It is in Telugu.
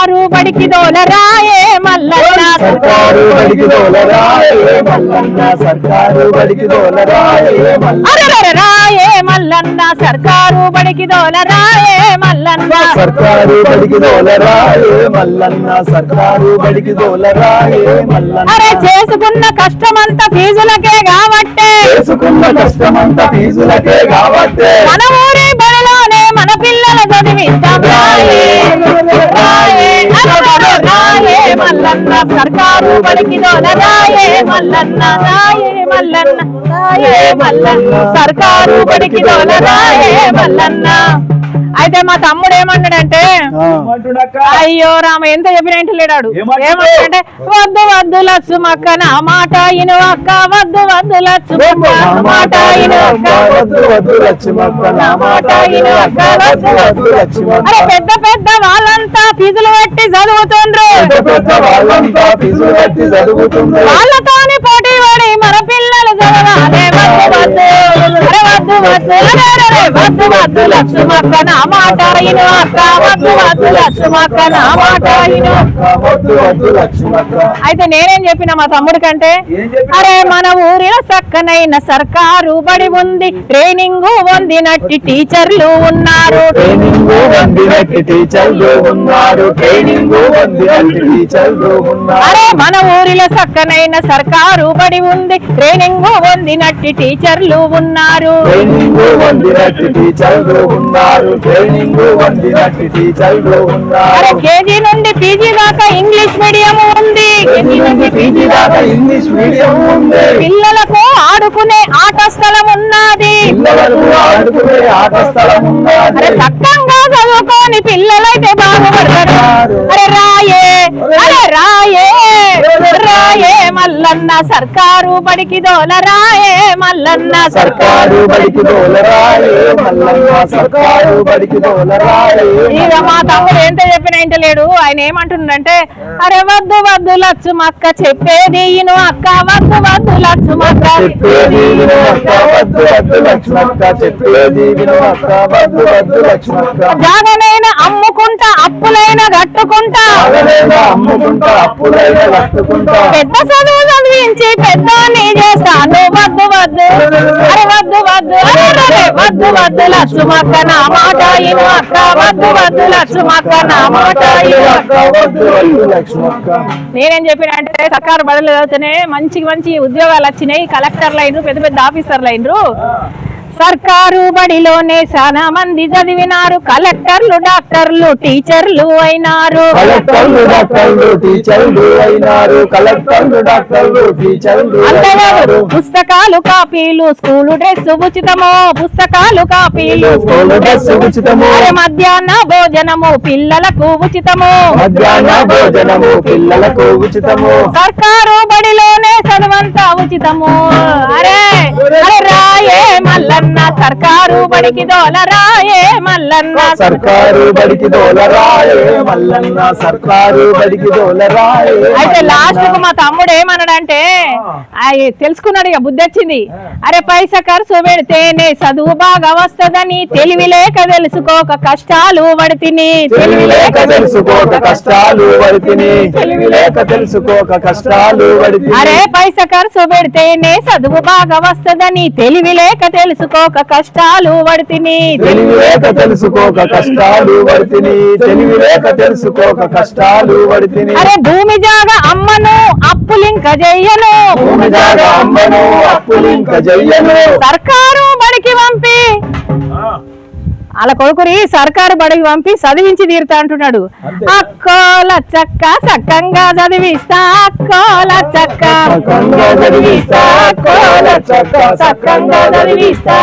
సర్కారు బడికి దోలరాయే మల్లన్న సర్కారు బడికి దోలరాయే మల్లన్న సర్కారు బడికి దోలరాయే మల్లన్న అరెరెరె రాయే మల్లన్న సర్కారు బడికి దోలరాయే మల్లన్న సర్కారు బడికి దోలరాయే మల్లన్న సర్కారు బడికి దోలరాయే మల్లన్న అరే చేసుకున్న కష్టమంతా ఫీజులకే కాబట్టే చేసుకున్న కష్టమంతా ఫీజులకే కాబట్టే మన ఊరి బడిలోనే మన పిల్లల చదివిద్దాం మల్లన్న సర్కారు బడికి దోలరాయే మల్లన్న రాయే మల్లన్న రాయే మల్లన్న. సర్కారు బడికి దోలరాయే మల్లన్న. అయితే మా తమ్ముడు ఏమన్నాడంటే అయ్యో రామ ఎంత చెప్పిన ఇంటి లేడాడు. ఏమంటాడు? ఏమంటే వద్దు వద్దు లచ్చు మక్క నా మాట ఇను అక్క వద్దు వద్దు లచ్చు మాట ఇను అరే పెద్ద పెద్ద వాళ్ళంతా ఫీజులు పెట్టి చదువుతుండ్రు. వాళ్ళతోని పోటీ వద్దు వద్దు నా మాట అక్క వద్దు వద్దు నా మాట అయితే నేనేం చెప్పిన మా తమ్ముడి కంటే? అరే మన ఊరిలో చక్కనైన సర్కారు బడి ఉంది. ట్రైనింగ్ పొందినట్టి టీచర్లు ఉన్నారు. ట్రైనింగ్ పొందినట్టు టీచర్లు ఉన్నారు. ట్రైనింగ్ పొందినట్టు టీచర్లు ఉన్నారు. అరే మన ఊరిలో చక్కనైన సర్కారు బడి ఉంది. ట్రైనింగ్ పొందినట్టి టీచర్లు ఉన్నారు. ట్రైనింగ్ పొందినట్టు టీచర్లు ఉన్నారు. ట్రైనింగ్ పొందినట్టు టీచర్లు ఉన్నారు. కేజీ నుండి పీజీ దాకా ఇంగ్లీష్ మీడియం ఉంది. కేజీ నుండి పీజీ దాకా ఇంగ్లీష్ మీడియం ఉంది. పిల్లలకు ఆడుకునే ఆట స్థలం ఉన్నది. పిల్లలకు ఆడుకునే ఆట స్థలం ఉన్నది చక్కగా చదువుకొని పిల్లలైతే బాగుపడతారు. అరే రాయే. అరే మల్లన్న సర్కారు బడికి దోలరాయే మల్లన్న సర్కారు బడికి దోలరాయే మల్లన్న సర్కారు బడికి దోలరాయే. ఇక మా తమ్ముడు ఏంటో చెప్పిన ఏంటో లేడు. ఆయన ఏమంటుండంటే అరే వద్దు వద్దు లచ్చు మక్క చెప్పేది ఇను అక్క వద్దు వద్దు లచ్చు మక్క చెప్పేది విను అక్క వద్దు వద్దు లక్ష్మక్క చెప్పేది విను అక్క వద్దు వద్దు లక్ష్మక్క జాగనైనా అమ్ముకుంటా అప్పు కట్టుకుంటా. పెద్ద చదువు చదివించి పెద్దోని చేస్తాను. వద్దు వద్దు. అరే వద్దు వద్దు. అరే వద్దు వద్దు. లక్ష్మక్క నా మాట ఇను అక్క. వద్దు వద్దు లక్ష్మక్క నా మాట నేనేం చెప్పిన అంటే సర్కారు బడులు చదివితేనే మంచి మంచి ఉద్యోగాలు వచ్చినాయి. కలెక్టర్లు అయినరు పెద్ద పెద్ద ఆఫీసర్లు అయినరు. సర్కారు బడిలోనే చాలా మంది చదివినారు. కలెక్టర్లు డాక్టర్లు టీచర్లు అయినారు. కలెక్టర్లు డాక్టర్లు టీచర్లు అయినారు. కలెక్టర్లు డాక్టర్లు టీచర్లు అంతేకాదు పుస్తకాలు కాపీలు స్కూలు డ్రెస్ ఉచితము? పుస్తకాలు కాపీలు. స్కూల్ బస్సు ఉచితము? మధ్యాహ్న భోజనము పిల్లలకు ఉచితము? మధ్యాహ్న భోజనము పిల్లలకు ఉచితము? సర్కారు బడిలోనే చదువంతా ఉచితము? సర్కారు బడికి దోల రాయే మల్లన్న సర్కారు బడికి దోలరాయే మల్లన్న సర్కారు బడికి దోలరాయే అయితే లాస్ట్కు మా తమ్ముడు ఏమన్నాడంటే అయ్యి తెలుసుకున్నాడు ఇక బుద్ధి వచ్చింది. అరే పైసా ఖర్చు పెడితేనే చదువు బాగా వస్తదని తెలివి లేక తెలుసుకోక కష్టాలు పడితిని. తెలివి లేక తెలుసుకోక కష్టాలు పడితిని. తెలివి లేక తెలుసుకోక కష్టాలు పడితిని. అరే పైసా ఖర్చు పెడితేనే చదువు బాగా వస్తదని తెలివి లేక తెలుసుకోక కష్టాలు పడితిని తెలివి లేక తెలుసుకోక కష్టాలు పడితిని తెలివి లేక తెలుసుకోక కష్టాలు పడితిని అరే భూమి జాగా అమ్మను అప్పులింక చెయ్యను భూమి జాగా అమ్మను అప్పులింక జయ్యను. సర్కారు అలా కొడుకుని సర్కారు బడికి పంపి చదివించి తీరుతా అంటున్నాడు. అక్కోల చక్క సక్కంగా చదివిస్తా అక్కోల చక్క సక్కంగా చదివిస్తా, అక్కోల చక్క, సక్కంగా చదివిస్తా